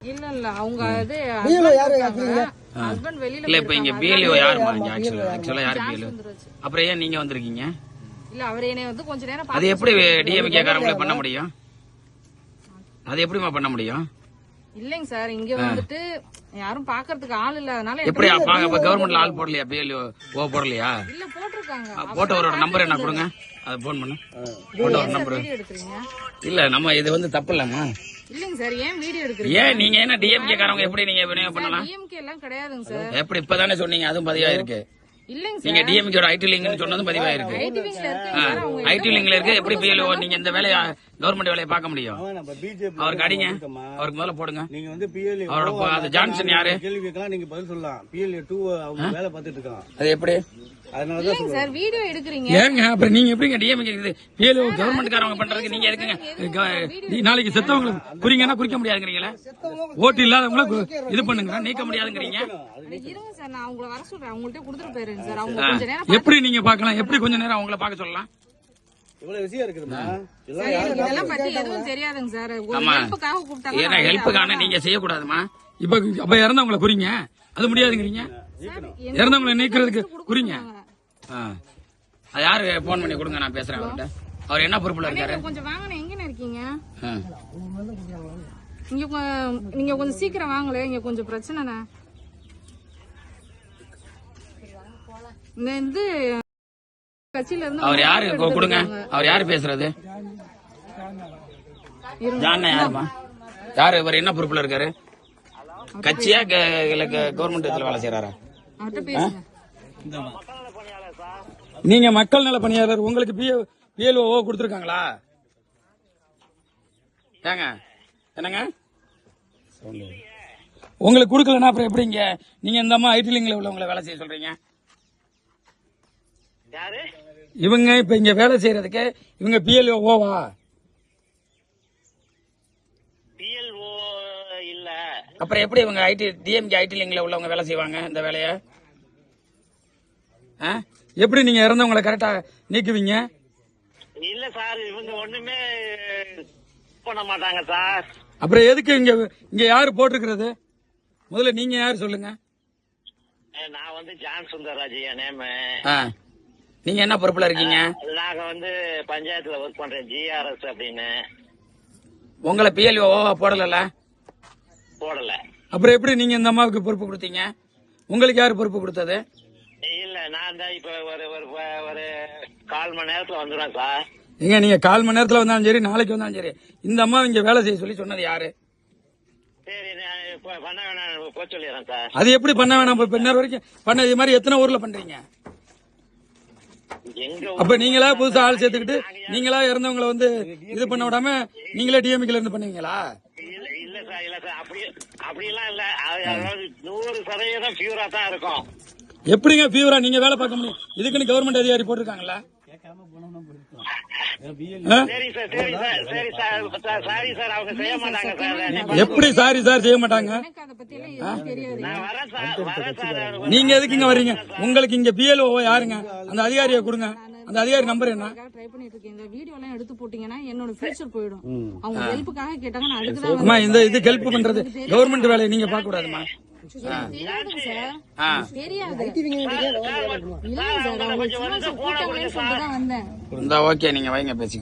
இல்ல இல்ல. அவங்க இது? ஹஸ்பண்ட் வெளியில இல்ல இப்ப இங்க. பிஎல்ஓ யாருமா ஆக்சுவலா ஆக்சுவலா யாரு பிஎல்ஓ. அப்புறம் ஏன் நீங்க வந்திருக்கீங்க? இல்ல அவர் என்னைய வந்து கொஞ்ச நேரம் அது எப்படி டிஎம்கே காரங்களே பண்ண முடியும்? அது எப்படிமா பண்ண முடியும்? இல்லைங்க சார் இங்க வந்துட்டு யாரும் பாக்குறதுக்கு ஆள் இல்லாதனால எப்படி பாங்க இப்ப கவர்மெண்ட்ல ஆள் போடலையா? பிஎல்ஓ ஓ போடலையா? இல்ல போட்டிருக்காங்க. போட்டவரோட நம்பர் என்ன கொடுங்க. அதை போன் பண்ணு. போட்டவர் நம்பர் வீடியோ எடுக்கிறீங்க? இல்ல நம்ம இது வந்து தப்பு இல்லம்மா. இல்லைங்க சார் ஏன் வீடியோ எடுக்கிறீங்க? ஏன் நீங்க என்ன டிஎம்கே காரங்க எப்படி நீங்க பண்ணலாம்? டிஎம்கே எல்லாம் கிடையாதுங்க சார். எப்படி இப்பதானே சொன்னீங்க? அதுவும் பதிவா இருக்கு இல்லைங்க சார் நீங்க டிஎம்கேட ஐடி லிங்க்னு சொன்னதும் பதிவா இருக்கு. ஐடி இருக்குங்க லிங்க்ல இருக்கு. எப்படி பிஎல்ஓ நீங்க இந்த வேலையை கவர்மெண்ட் வேலையை பார்க்க முடியும். அவருக்கு அடிங்க. அவருக்கு முதல்ல போடுங்க. நீங்க வந்து பிஎல்ஏ அவரோட ஜான்சன் யாரு? கேள்வி கேட்கலாம் நீங்க பதில் சொல்லலாம். பிஎல்ஏ டூ அவங்க வேலை பார்த்துட்டு இருக்கான். அது எப்படி? அதனாலதான் இல்லைங்க சார் வீடியோ எடுக்கிறீங்க? ஏங்க அப்புறம் நீங்க எப்படிங்க டிஎம்கே இது பிஎல்ஓ கவர்மெண்ட் காரங்க பண்றதுக்கு நீங்க எதுக்குங்க? க- நீ நாளைக்கு செத்தவங்களுக்கு குறிங்கன்னா குறிக்க முடியாதுங்கிறீங்களா? ஓட்டு இல்லாதவங்கள கு- இது பண்ணுங்க நீக்க முடியாதுங்கிறீங்க? அட, இருங்க சார் நான் உங்களை வர சொல்றேன். அவங்கள்ட்ட கொடுத்துட்டு போயிருங்க சார். அவங்க கொஞ்ச நேரம் எப்படி நீங்க பார்க்கலாம்? எப்படி கொஞ்ச நேரம் அவங்கள பார்க்க சொல்லலாம்? ஹெல்ப்புக்கான நீங்க செய்யக்கூடாதுமா. இப்ப அப்ப இறந்தவங்கள குறிங்க. அது முடியாதுங்கிறீங்க? இறந்தவங்களை நீக்கிறதுக்கு குறிங்க. அது யாரு போன் பண்ணி கொடுங்க நான் பேசுறேன் அவர்கிட்ட. அவர் என்ன பொறுப்புல இருக்காரு? கொஞ்சம் வாங்கண்ணே எங்கண்ணே இருக்கீங்க? ஆ. இங்க கொ- நீங்க கொஞ்சம் சீக்கிரம் வாங்கல இங்க கொஞ்சம் பிரச்சனைண்ணே. இது கட்சியில இருந்து அவர் யாரு? கொடுங்க. அவர் யாரு பேசுறது? ஜான யாருமா யாரு? இவர் என்ன பொறுப்புல இருக்காரு? கட்சியா கவர்மெண்ட் வேலை செய்யறாரா நீங்க மக்கள் நல பணியாளர் உங்களுக்கு பிஎல்ஓ கொடுத்துருக்காங்களா? ஏங்க என்னங்க? உங்களுக்கு கொடுக்கலன்னா அப்புறம் எப்படிங்க? நீங்க இந்த அம்மா ஐடி லிங்க்ல உள்ளவங்களை வேலை செய்ய சொல்றீங்க? இவங்க இப்ப இங்க வேலை செய்யறதுக்கு இவங்க பிஎல்ஓ ஓவா? பிஎல்ஓ இல்ல. அப்புறம் எப்படி இவங்க ஐடி டிஎம்கே ஐடி லிங்க்ல உள்ளவங்க வேலை செய்வாங்க இந்த வேலைய? எப்படி நீங்க இறந்தவங்களை கரெக்டா நீக்குவீங்க? இல்ல சார் இவங்க ஒண்ணுமே பண்ண மாட்டாங்க சார். அப்புறம் எதுக்கு இங்க இங்க யாரு போட்டிருக்கிறது? முதல்ல நீங்க யாரு சொல்லுங்க? நான் வந்து ஜான் சுந்தரராஜ் என் நேம். நீங்க என்ன பொறுப்புல இருக்கீங்க? நாங்க வந்து பஞ்சாயத்துல ஒர்க் பண்றேன் ஜிஆர்எஸ் அப்படின்னு. உங்களை பிஎல்ஓ போடல போடல. அப்புறம் எப்படி நீங்க இந்த அம்மாவுக்கு பொறுப்பு கொடுத்தீங்க? உங்களுக்கு யாரு பொறுப்பு கொடுத்தது? இல்ல நான் தான் இப்ப ஒரு ஒரு ஒரு கால் மணி நேரத்துல வந்துடுவேன் சார். ஏங்க நீங்க கால் மணி நேரத்துல வந்தாலும் சரி நாளைக்கு வந்தாலும் சரி இந்த அம்மா இங்க வேலை செய்ய சொல்லி சொன்னது யாரு? சரி நான் இப்ப பண்ண வேணாம் சொல்லிடுறேன் சார். அது எப்படி பண்ண வேணாம் இப்ப நேரம் வரைக்கும் பண்ண இது மாதிரி எத்தனை ஊர்ல பண்றீங்க? எங்க அப்ப நீங்களா புதுசா ஆள் சேர்த்துக்கிட்டு நீங்களா இறந்தவங்களை வந்து இது பண்ண விடாம நீங்களே டிஎம்கேல இருந்து பண்ணுவீங்களா? இல்ல இல்ல சார் இல்ல சார் அப்படி அப்படிலாம் இல்ல. அது அதாவது நூறு சதவீதம் பியூரா தான் இருக்கும். எப்படிங்க பியூரா நீங்க வேலை பார்க்க முடியும். இதுக்குன்னு கவர்மெண்ட் அதிகாரி போட்டிருக்காங்களா எப்படி சாரி சார் செய்ய மாட்டாங்க? நீங்க எதுக்கு இங்க வர்றீங்க? உங்களுக்கு இங்க பிஎல்ஓ யாருங்க? அந்த அதிகாரியை கொடுங்க. அந்த அதிகாரி நம்பர் என்ன? ட்ரை பண்ணிட்டு இருக்கேன் இந்த வீடியோ எல்லாம் எடுத்து போட்டீங்கன்னா என்னோட ஃபியூச்சர் போயிடும் அவங்க ஹெல்ப்புக்காக கேட்டாங்க நான் அதுக்கு தான் அம்மா இந்த இது ஹெல்ப் பண்றது கவர்மெண்ட் வேலையை நீங்க பார்க்க கூடாதுமா இந்த ஓகே நீங்க வைங்க பேசி